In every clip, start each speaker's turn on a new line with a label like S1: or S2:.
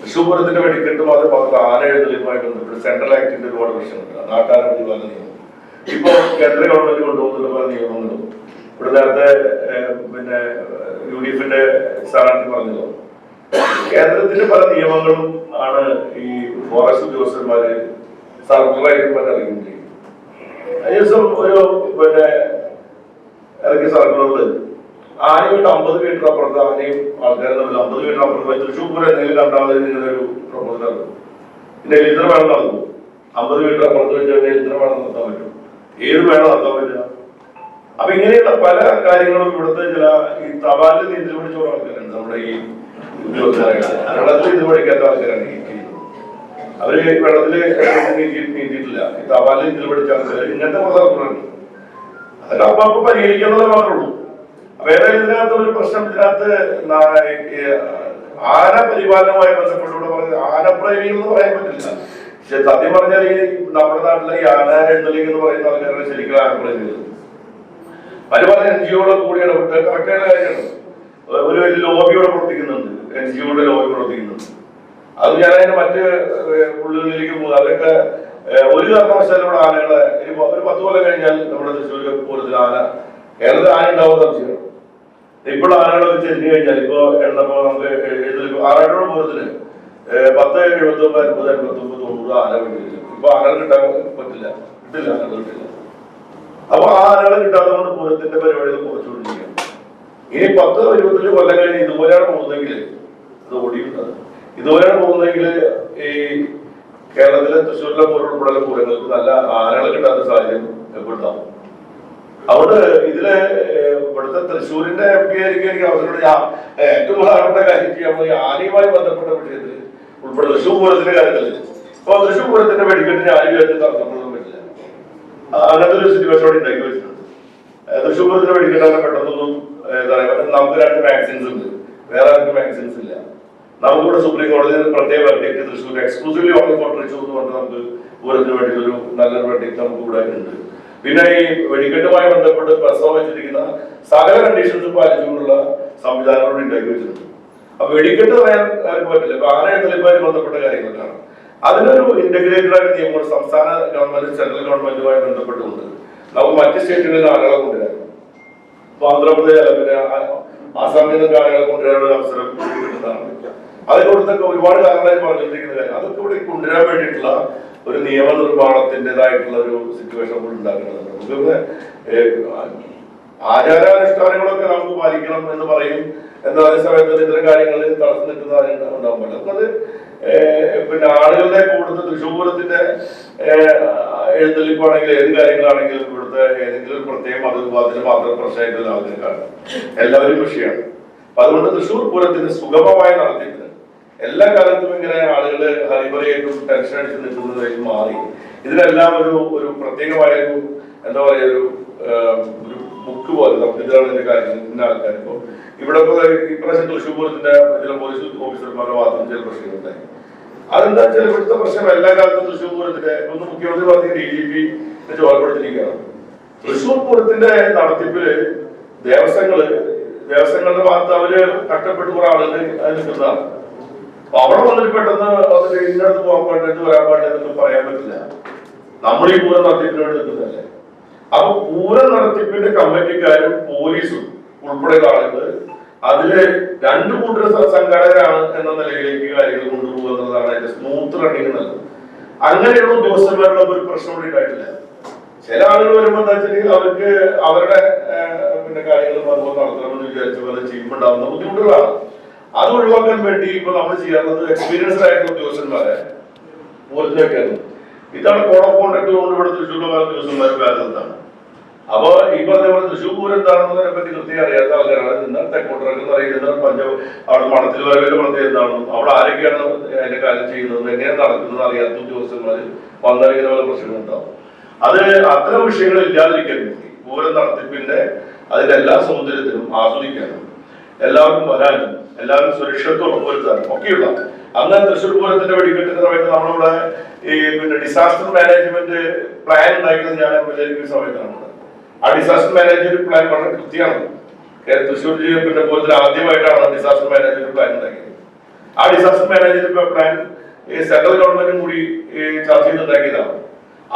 S1: തൃശ്ശൂർ വെടിക്കെട്ടും ഭാഗത്ത് ആനയുടെ ആന എഴുന്നള്ളിപ്പുമായി ബന്ധപ്പെട്ട് സെൻട്രൽ ആക്ടിന്റെ ഒരുപാട് പ്രശ്നമുണ്ട് നാട്ടാരുടെ പല നിയമം ഇപ്പോ കേന്ദ്ര ഗവൺമെന്റ് കൊണ്ടുപോകുന്ന പല നിയമങ്ങളും. ഇവിടെ നേരത്തെ പിന്നെ യു ഡി എഫിന്റെ സ്ഥാനാർത്ഥി പറഞ്ഞല്ലോ. കേന്ദ്രത്തിന്റെ പല നിയമങ്ങളും ആണ് ഈ ഫോറസ്റ്റ് ഉദ്യോഗസ്ഥന്മാര് സർക്കുലറായിട്ട് പല അറിയുകയും ചെയ്യും ഒരു പിന്നെ ഇറക്കിയ സർക്കുലറിൽ ആനയുടെ അമ്പത് മീറ്റർ അപ്പുറത്ത് ആൾക്കാരും തമ്മിൽ അമ്പത് മീറ്റർ അപ്പുറത്ത് തൃശ്ശൂർ പൂരം നേരിൽ രണ്ടാമത് ഇങ്ങനെ ഒരു പ്രപ്പോസൽ പിന്നെ ഇത്ര വേണം നടക്കും അമ്പത് അപ്പുറത്ത് വെച്ച് ഇത്ര വേണം നടത്താൻ പറ്റും. ഏത് വേണം നടത്താൻ പറ്റുക? അപ്പൊ ഇങ്ങനെയുള്ള പല കാര്യങ്ങളും ഇവിടുത്തെ ചില ഈ തപാലിൽ നീന്തൽ പഠിച്ച ആൾക്കാരുണ്ട്. നമ്മുടെ ഈ വെള്ളത്തിൽ ഇത് പഠിക്കാത്ത ആൾക്കാരാണ് അവർ വെള്ളത്തിൽ നീന്തി നീന്തിയിട്ടില്ല. ഈ തപാലിൽ നീന്തൽ പഠിച്ച ആൾക്കാർ ഇങ്ങനത്തെ പല ആൾക്കാരുണ്ട്. അതൊക്കെ അപ്പൊ പരിഹരിക്കുന്നത് മാത്രമേ ഉള്ളൂ. ഇതിനകത്ത് ഒരു പ്രശ്നം ഇതിനകത്ത് ആന പരിപാലനവുമായി ബന്ധപ്പെട്ടുകൊണ്ട് പറഞ്ഞ ആനപ്രേമികൾ എന്ന് പറയാൻ പറ്റില്ല. പക്ഷെ സത്യം പറഞ്ഞാൽ ഈ നമ്മുടെ നാട്ടിലെ ഈ ആന എണ്ണലിംഗ് എന്ന് പറയുന്ന ആൾക്കാരാണ് ശരിക്കും ആനപ്രേമികൾ. പല പല എൻ ജി ജിഒകളെ കൂടി ഇടപെട്ട് കറക്റ്റായ കാര്യമാണ്. ഒരു വലിയ ലോബിയോടെ പ്രവർത്തിക്കുന്നുണ്ട് എൻ ജി ഒയുടെ ലോബി പ്രവർത്തിക്കുന്നുണ്ട്. അത് ഞാൻ അതിന്റെ മറ്റ് ഉള്ളിലേക്ക് ഉള്ളുകളിലേക്ക് പോകും. അതൊക്കെ ഒരു കാരണവശാലും ഇവിടെ ആനകളെ ഒരു പത്ത് കൊല്ലം കഴിഞ്ഞാൽ നമ്മുടെ തൃശ്ശൂർ പൂരത്തിൽ ആന കേരളത്തിൽ ആന ഉണ്ടാവുന്ന സംശയം ഇപ്പോൾ ആനകളൊക്കെ ചെരിഞ്ഞു കഴിഞ്ഞാൽ ഇപ്പൊ എണ്ണപ്പോ നമുക്ക് എഴുതലിപ്പോ ആനയുടെ പൂരത്തിന് ഏഹ്, പത്ത് എഴുപത്തി ഒമ്പത് അൻപത് അൻപത്തി ഒമ്പത് തൊണ്ണൂറ് ആന വേണ്ടി ഇപ്പൊ ആനകൾ കിട്ടാൻ പറ്റില്ല. കിട്ടില്ല ആനകൾ കിട്ടില്ല. അപ്പൊ ആ ആനകളെ കിട്ടാത്തതുകൊണ്ട് പൂരത്തിന്റെ പരിപാടികൾ കുറച്ചുകൊണ്ടിരിക്കുകയാണ്. ഇനി പത്ത് ഇരുപത്തഞ്ച് കൊല്ലം കഴിഞ്ഞ് ഇതുപോലെയാണ് പോകുന്നതെങ്കിൽ അത് ഓടിയുണ്ടത് ഇതുപോലെയാണ് പോകുന്നതെങ്കിൽ ഈ കേരളത്തിലെ തൃശ്ശൂരിലെ പോലുള്ള പൂരങ്ങൾക്ക് നല്ല ആനകൾ കിട്ടാത്ത സാഹചര്യം എപ്പോഴുണ്ടാവും അതുകൊണ്ട് ഇതിൽ ഇവിടുത്തെ തൃശ്ശൂരിന്റെ എം പി ആയിരിക്കും എനിക്ക് അവസരം ഏറ്റവും പ്രധാനപ്പെട്ട കാര്യം ചെയ്യാൻ പോയി. ആനയുമായി ബന്ധപ്പെട്ട വിഷയത്തിൽ ഉൾപ്പെടെ തൃശ്ശൂർ പൂരത്തിന്റെ കാര്യത്തിൽ ഇപ്പൊ തൃശ്ശൂർ പൂരത്തിന്റെ വെടിക്കെട്ടിന് ആരും വിചാരിച്ച് തടസ്സപ്പെടുത്താൻ പറ്റില്ല. അങ്ങനത്തെ ഒരു സിറ്റുവേഷൻ അവിടെ ഉണ്ടാക്കി വെച്ചിട്ടുണ്ട്. തൃശ്ശൂർ പൂരത്തിന്റെ വെടിക്കെട്ടാൻ പെട്ടെന്നൊന്നും നമുക്ക് രണ്ട് മാഗസിൻസ് ഉണ്ട്. വേറെ ആർക്കും മാഗസിൻസ് ഇല്ല. നമുക്കിവിടെ സുപ്രീം കോടതിയിൽ പ്രത്യേക verdict Thrissur exclusively only for Thrissur എന്ന് പറഞ്ഞ് നമുക്ക് പൂരത്തിന് വേണ്ടി ഒരു നല്ലൊരു വെർഡിക്ട് നമുക്ക് ഇവിടെ ഉണ്ട് പിന്നെ ഈ വെടിക്കെട്ടുമായി ബന്ധപ്പെട്ട് പ്രസവം വെച്ചിരിക്കുന്ന സകല കണ്ടീഷൻസ് പാലിച്ചുകൊണ്ടുള്ള സംവിധാനങ്ങളോട് ഉണ്ടാക്കി വെച്ചിട്ടുണ്ട്. അപ്പൊ വെടിക്കെട്ട് പറയാൻ പറ്റില്ല. അപ്പൊ ആന എഴുന്നള്ളിപ്പുമായി ബന്ധപ്പെട്ട കാര്യങ്ങളാണ് അതിനൊരു ഇന്റഗ്രേറ്റഡ് ആയിട്ട് നിയമങ്ങൾ സംസ്ഥാന ഗവൺമെന്റ് സെൻട്രൽ ഗവൺമെന്റുമായി ബന്ധപ്പെട്ടുകൊണ്ട് നമുക്ക് മറ്റ് സ്റ്റേറ്റുകളിൽ ആളുകളെ കൊണ്ടുവരാം. ആന്ധ്രാപ്രദേശ് പിന്നെ ആസാമിൽ നിന്നൊക്കെ ആളുകളെ കൊണ്ടുവരാനുള്ള അവസരം കിട്ടുന്നതാണ്. അതിനോടത്തൊക്കെ ഒരുപാട് കാര്യങ്ങളായി പറഞ്ഞിരിക്കുന്ന കാര്യം. അതൊക്കെ ഇവിടെ കൊണ്ടുവരാൻ വേണ്ടിയിട്ടുള്ള ഒരു നിയമനിർമ്മാണത്തിന്റെതായിട്ടുള്ള ഒരു സിറ്റുവേഷൻ നമ്മൾ ഉണ്ടാക്കുന്നത് നമുക്കിവിടെ ആചാരാനുഷ്ഠാനങ്ങളൊക്കെ നമുക്ക് പാലിക്കണം എന്ന് പറയും. എന്നാൽ അതേ സമയത്ത് ഇത്തരം കാര്യങ്ങളിൽ തടസ്സം നിൽക്കുന്ന ആരും ഉണ്ടാവാൻ പാടില്ല നമുക്കത് പിന്നെ ആളുകളുടെ കൂടുതൽ തൃശ്ശൂരത്തിന്റെ എഴുന്നള്ളിപ്പാണെങ്കിൽ ഏത് കാര്യങ്ങളാണെങ്കിലും ഇവിടുത്തെ ഏതെങ്കിലും പ്രത്യേക മതവിഭാഗത്തിന് മാത്രം പ്രശ്നമായിട്ടുള്ള ആൾക്കാർക്കാണ് എല്ലാവരും വിഷയമാണ് അതുകൊണ്ട് തൃശ്ശൂർ പൂരത്തിന് സുഗമമായി നടത്തിപ്പിന് എല്ലാ കാലത്തും ഇങ്ങനെ ആളുകൾ ഹരിപറയായിട്ടും ടെൻഷൻ അടിച്ച് നിൽക്കുന്നതായി മാറി. ഇതിനെല്ലാം ഒരു ഒരു പ്രത്യേകമായ ഒരു എന്താ പറയുക ഒരു ഒരു ബുക്ക് പോലെ നമുക്ക് ഇതാണ് ഇതിന്റെ കാര്യം ഇന്ന ആൾക്കാർ ഇപ്പൊ ഇവിടെ ഇപ്രാവശ്യം തൃശ്ശൂർ പൂരത്തിന്റെ ചില പോലീസ് ഓഫീസർമാരുടെ ഭാഗത്തും ചില പ്രശ്നങ്ങളുണ്ടായി അതെന്താ വെച്ചാൽ ഇവിടുത്തെ പ്രശ്നം എല്ലാ കാലത്തും തൃശ്ശൂർ പൂരത്തിന്റെ ഒന്ന് മുഖ്യമന്ത്രി പറഞ്ഞ ഡി ജി പി ചോർപ്പെടുത്തിയിരിക്കുകയാണ് തൃശ്ശൂർ പൂരത്തിന്റെ നടത്തിപ്പിൽ ദേവസ്വങ്ങൾ ദേവസ്വങ്ങളുടെ ഭാഗത്ത് അവർ കഷ്ടപ്പെട്ട് കുറെ ആളുകൾ നിൽക്കുന്നതാണ്. അവിടെ വന്നിട്ട് പെട്ടെന്ന് അതിന്റെ ഇന്നടത്ത് പോകാൻ പാടില്ല വരാൻ പാടില്ല എന്നൊന്നും പറയാൻ പറ്റില്ല. നമ്മൾ ഈ പൂരം നടത്തിപ്പിന് അപ്പൊ പൂരം നടത്തിപ്പിന്റെ കമ്മിറ്റിക്കാരും പോലീസും ഉൾപ്പെടെയുള്ള ആളുകൾ അതിൽ രണ്ടു കൂട്ടർ സംഘാടകരാണ് എന്ന നിലയിലേക്ക് കാര്യങ്ങൾ കൊണ്ടുപോകുക എന്നതാണ് അതിന്റെ സ്മൂത്ത് റണ്ണിങ് നല്ലത് അങ്ങനെയുള്ള ഉദ്യോഗസ്ഥന്മാരുടെ ഒരു പ്രശ്നം കൂടി ഉണ്ടായിട്ടില്ല. ചില ആളുകൾ വരുമ്പോൾ എന്താ വെച്ചിട്ടുണ്ടെങ്കിൽ അവർക്ക് അവരുടെ പിന്നെ കാര്യങ്ങൾ നടത്തണമെന്ന് വിചാരിച്ചു പോലെ ചെയ്യുമ്പോൾ ഉണ്ടാവുന്ന ബുദ്ധിമുട്ടുകളാണ്. അത് ഒഴിവാക്കാൻ വേണ്ടി ഇപ്പൊ നമ്മൾ ചെയ്യാറുള്ളത് എക്സ്പീരിയൻസ്ഡ് ആയിട്ടുള്ള ഉദ്യോഗസ്ഥന്മാരെ പൂരത്തിലേക്കായിരുന്നു ഇതാണ് കോഡ് ഓഫ് കോണ്ടാക്ട് കൊണ്ട് ഇവിടെ തൃശ്ശൂരിലെ ഉദ്യോഗസ്ഥന്മാരെ ബാധിച്ചതാണ് അപ്പൊ ഈ പറഞ്ഞ പോലെ തൃശ്ശൂർ പൂരം എന്താണെന്നതിനെ പറ്റി കൃത്യം അറിയാത്ത ആൾക്കാരാണ്. നിന്ന് തെക്കോട്ടിറക്കം അറിയുന്ന പഞ്ചാബ് അവിടെ മഠത്തിൽ വരവിൽ പ്രത്യേകം എന്താണെന്നും അവിടെ ആരൊക്കെയാണ് അതിന്റെ കാര്യം ചെയ്യുന്നത്? എങ്ങനെ നടക്കുന്നത് അറിയാത്ത ഉദ്യോഗസ്ഥന്മാർ വന്നാൽ ഇങ്ങനെ പല പ്രശ്നങ്ങൾ ഉണ്ടാവും. അത് അത്തരം വിഷയങ്ങൾ ഇല്ലാതിരിക്കാൻ വേണ്ടി പൂരം നടത്തിപ്പിന്റെ അതിന്റെ എല്ലാ സൗന്ദര്യത്തിനും ആസ്വദിക്കാനും എല്ലാവർക്കും വരാനും എല്ലാവരും സുരക്ഷിതത്വം ഉറപ്പുവരുത്താനും ഒക്കെയുള്ള. അന്ന് തൃശ്ശൂർ പൂരത്തിന്റെ വെടിക്കെട്ടിന്റെ സമയത്ത് നമ്മളിവിടെ ഈ പിന്നെ ഡിസാസ്റ്റർ മാനേജ്മെന്റ് പ്ലാൻ ഉണ്ടാക്കിയത് ഞാൻ വിചാരിക്കുന്ന സമയത്താണ് ആ ഡിസാസ്റ്റർ മാനേജ്മെന്റ് പ്ലാൻ വളരെ കൃത്യമാണ്. തൃശ്ശൂർ പിന്നെ പൂരത്തിൽ ആദ്യമായിട്ടാണ് ഡിസാസ്റ്റർ മാനേജ്മെന്റ് പ്ലാൻ ഉണ്ടാക്കിയത്. ആ ഡിസാസ്റ്റർ മാനേജ്മെന്റ് പ്ലാൻ സെൻട്രൽ ഗവൺമെന്റും കൂടി ചർച്ച ചെയ്തുണ്ടാക്കിയതാണ്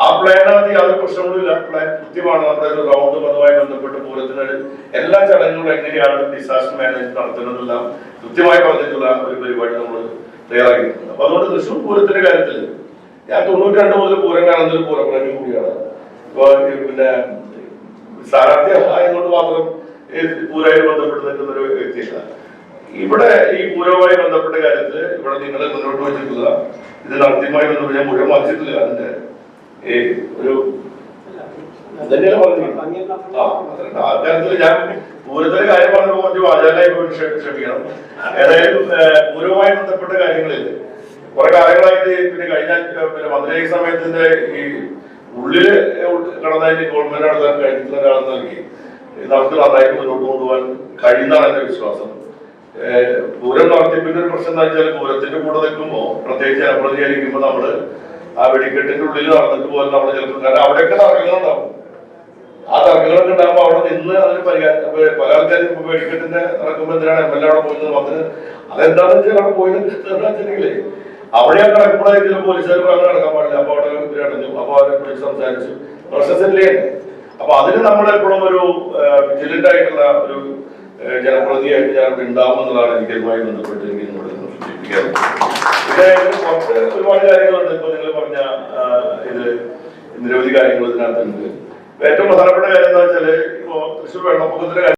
S1: ആ പ്ലാനകത്ത് യാതൊരു പ്രശ്നങ്ങളുമില്ല പ്ലാൻ കൃത്യമാണ്. നമ്മുടെ ഒരു റൗണ്ട് അതുമായി ബന്ധപ്പെട്ട് പൂരത്തിന് എല്ലാ ചടങ്ങുകളും എങ്ങനെയാണ് ഡിസാസ്റ്റർ മാനേജ്മെന്റ് നടത്തുന്നതെല്ലാം കൃത്യമായി പറഞ്ഞിട്ടുള്ള ഒരു പരിപാടി നമ്മൾ തയ്യാറാക്കിയിട്ടുണ്ട്. അപ്പൊ അതുകൊണ്ട് തൃശ്ശൂർ പൂരത്തിന്റെ കാര്യത്തിൽ ഞാൻ തൊണ്ണൂറ്റി രണ്ട് മുതൽ പൂരം കാണുന്ന ഒരു പൂരപ്രേമി കൂടിയാണ്. ഇപ്പൊ പിന്നെ സ്ഥാനാർത്ഥി ആയതുകൊണ്ട് മാത്രം പൂരമായി ബന്ധപ്പെട്ട് നിൽക്കുന്ന ഒരു വ്യക്തിയല്ല. ഇവിടെ ഈ പൂരവുമായി ബന്ധപ്പെട്ട കാര്യത്തിൽ ഇവിടെ നിങ്ങളെ മുന്നോട്ട് വെച്ചിട്ടുള്ള ഇത് നടത്തിയുമായി ബന്ധപ്പെട്ട് ഞാൻ മുഴുവൻ വായിച്ചിട്ടില്ല അതിന്റെ ഒരു തന്നെയാണ് കാര്യം പറഞ്ഞപ്പോൾ കുറച്ച് ക്ഷ- ക്ഷമിക്കണം. ഏതായാലും പൂരവുമായി ബന്ധപ്പെട്ട കാര്യങ്ങളില്ല? കുറെ കാലങ്ങളായിട്ട് പിന്നെ കഴിഞ്ഞ പിന്നെ മന്ത്രി സമയത്തിന്റെ ഈ ഉള്ളിൽ കടന്നതിന് ഗവൺമെന്റ് നടത്താൻ കഴിഞ്ഞിട്ടുള്ള ഒരാളെന്ന് നൽകി. നമുക്ക് നന്നായിട്ട് മുന്നോട്ട് കൊണ്ടുപോകാൻ കഴിയുന്നതാണ് എന്റെ വിശ്വാസം. പൂരം നടത്തിപ്പിന്റെ ഒരു പ്രശ്നം എന്താ വെച്ചാൽ പൂരത്തിന്റെ കൂടെ പ്രത്യേകിച്ച് ജനപ്രതിനിധിയായിരിക്കുമ്പോൾ നമ്മൾ ആ വെടിക്കെട്ടിന്റെ ഉള്ളിൽ നടന്നിട്ട് പോലെ നമ്മൾ ചിലപ്പോൾ കാരണം അവിടെയൊക്കെ തർക്കങ്ങളുണ്ടാവും. ആ തർക്കങ്ങളൊക്കെ ഉണ്ടാകുമ്പോൾ അവിടെ നിന്ന് അതിന് പരിഹാരം പല ആൾക്കാരും വെടിക്കെട്ടിന്റെ നടക്കുമ്പോൾ എന്തിനാണ് എം എൽ എ അവിടെ പോയിരുന്നത്? അതിന് അതെന്താണെന്ന് വെച്ചാൽ അവിടെ പോയി വെച്ചിട്ടുണ്ടെങ്കിലേ അവിടെ ആ കിടക്കുമ്പോഴായിരിക്കും ചില പോലീസുകാർ പറഞ്ഞു നടക്കാൻ പാടില്ല. അപ്പൊ അവിടെ അടഞ്ഞു. അപ്പൊ അവരെ വിളിച്ച് സംസാരിച്ചു. പ്രശ്നം അപ്പൊ അതിന് നമ്മൾ എപ്പോഴും ഒരു വിജിലന്റ് ആയിട്ടുള്ള ഒരു ജനപ്രതിയായിട്ട് ഞാൻ ഉണ്ടാവും എന്നുള്ളതാണ് എനിക്ക് അതുമായി ബന്ധപ്പെട്ട് എനിക്ക് നിങ്ങളോട് സൂചിപ്പിക്കാറ് ഒരുപാട് കാര്യങ്ങളുണ്ട് ഇപ്പൊ നിങ്ങൾ പറഞ്ഞ ഇത് നിരവധി കാര്യങ്ങൾ ഇതിനകത്തുണ്ട്. ഏറ്റവും പ്രധാനപ്പെട്ട കാര്യം എന്താ വെച്ചാൽ ഇപ്പോ തൃശ്ശൂർ വെള്ളപ്പൊക്കത്തിന്റെ